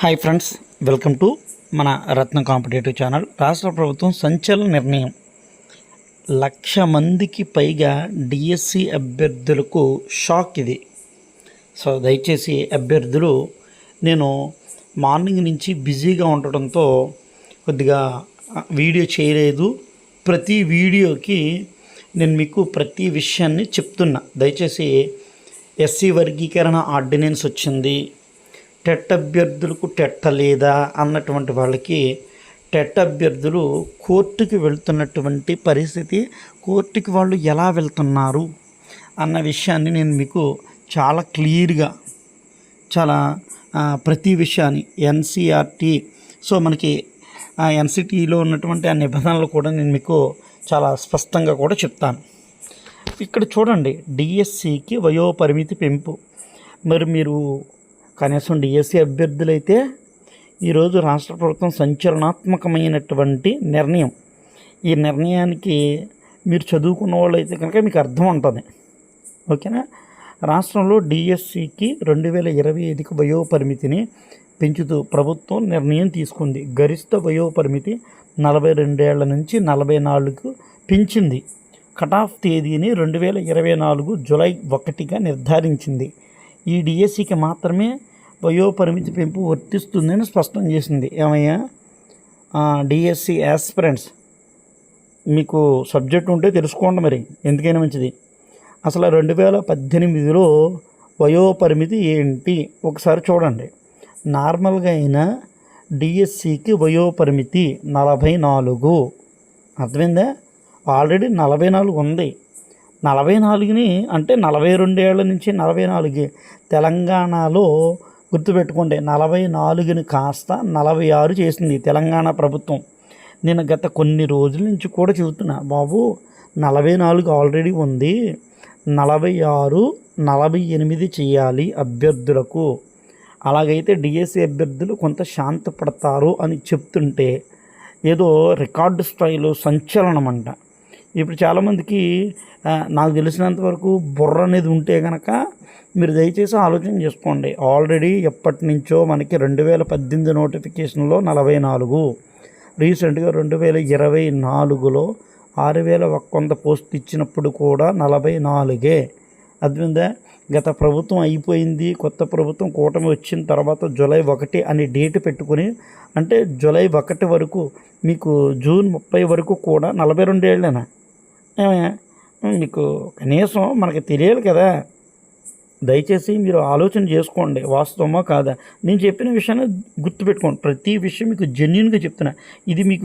Hi friends welcome to మన రత్న competitive channel. రాష్ట్ర ప్రభుత్వం సంచలన నిర్ణయం. లక్ష మందికి పైగా డిఎస్సి అభ్యర్థులకు షాక్ ఇది. సో దయచేసి అభ్యర్థులు నేను మార్నింగ్ నుంచి బిజీగా ఉండటంతో కొద్దిగా వీడియో చేయలేదు. ప్రతి వీడియోకి నేను మీకు ప్రతి విషయాన్ని చెప్తున్నా. దయచేసి ఎస్సీ వర్గీకరణ ఆర్డినెన్స్ వచ్చింది. టెట్ అభ్యర్థులకు టెట్ట లేదా అన్నటువంటి వాళ్ళకి టెట్ అభ్యర్థులు కోర్టుకి వెళ్తున్నటువంటి పరిస్థితి కోర్టుకి వాళ్ళు ఎలా వెళ్తున్నారు అన్న విషయాన్ని నేను మీకు చాలా క్లియర్గా చాలా ప్రతి విషయాన్ని ఎన్సీఆర్టీ సో మనకి ఎన్సిటీలో ఉన్నటువంటి ఆ నిబంధనలు కూడా నేను మీకు చాలా స్పష్టంగా కూడా చెప్తాను. ఇక్కడ చూడండి డిఎస్సికి వయోపరిమితి పెంపు. మరి మీరు కనీసం డిఎస్సి అభ్యర్థులైతే ఈరోజు రాష్ట్ర ప్రభుత్వం సంచలనాత్మకమైనటువంటి నిర్ణయం. ఈ నిర్ణయానికి మీరు చదువుకున్న వాళ్ళు అయితే కనుక మీకు అర్థం ఉంటుంది. ఓకేనా? రాష్ట్రంలో డిఎస్సికి రెండు వేల ఇరవై ఐదుకి వయోపరిమితిని పెంచుతూ ప్రభుత్వం నిర్ణయం తీసుకుంది. గరిష్ట వయోపరిమితి నలభై రెండేళ్ళ నుంచి నలభై నాలుగు పెంచింది. కటాఫ్ తేదీని రెండు వేల ఇరవై నాలుగు జులై ఒకటిగా నిర్ధారించింది. ఈ డిఎస్సికి మాత్రమే వయోపరిమితి పెంపు వర్తిస్తుందని స్పష్టం చేసింది. ఏమయ్యా? డిఎస్సి యాస్పిరెంట్స్ మీకు సబ్జెక్ట్ ఉంటే తెలుసుకోండి మరి. ఎందుకైనా మంచిది. అసలు రెండు వేల పద్దెనిమిదిలో వయోపరిమితి ఏంటి? ఒకసారి చూడండి. నార్మల్గా అయినా డిఎస్సికి వయోపరిమితి నలభై నాలుగు. అర్థమైందా? ఆల్రెడీ నలభై నాలుగు ఉంది. నలభై నాలుగుని అంటే నలభై రెండేళ్ళ నుంచి నలభై నాలుగు తెలంగాణలో గుర్తుపెట్టుకోండి నలభై నాలుగుని కాస్త నలభై ఆరు చేసింది తెలంగాణ ప్రభుత్వం. నేను గత కొన్ని రోజుల నుంచి కూడా చెబుతున్నా బాబు నలభై నాలుగు ఆల్రెడీ ఉంది నలభై ఆరు నలభై ఎనిమిది చేయాలి అభ్యర్థులకు. అలాగైతే డిఎస్సి అభ్యర్థులు కొంత శాంతపడతారు అని చెప్తుంటే ఏదో రికార్డు స్థాయిలో సంచలనం అంట ఇప్పుడు చాలామందికి నాకు తెలిసినంత వరకు బుర్ర అనేది ఉంటే కనుక మీరు దయచేసి ఆలోచన చేసుకోండి. ఆల్రెడీ ఎప్పటి నుంచో మనకి రెండు వేల పద్దెనిమిది నోటిఫికేషన్లో నలభై నాలుగు. రీసెంట్గా రెండు వేల ఇరవై నాలుగులో ఆరు వేల వంద పోస్ట్ ఇచ్చినప్పుడు కూడా నలభై నాలుగే. అర్థమైందా? గత ప్రభుత్వం అయిపోయింది కొత్త ప్రభుత్వం కూటమి వచ్చిన తర్వాత జూలై ఒకటి అని డేట్ పెట్టుకుని అంటే జూలై ఒకటి వరకు మీకు జూన్ ముప్పై వరకు కూడా నలభై రెండేళ్ళేనా మీకు కనీసం మనకి తెలియాలి కదా. దయచేసి మీరు ఆలోచన చేసుకోండి. వాస్తవమా కాదా? నేను చెప్పిన విషయాన్ని గుర్తుపెట్టుకోండి. ప్రతి విషయం మీకు జెన్యున్గా చెప్తున్నా. ఇది మీకు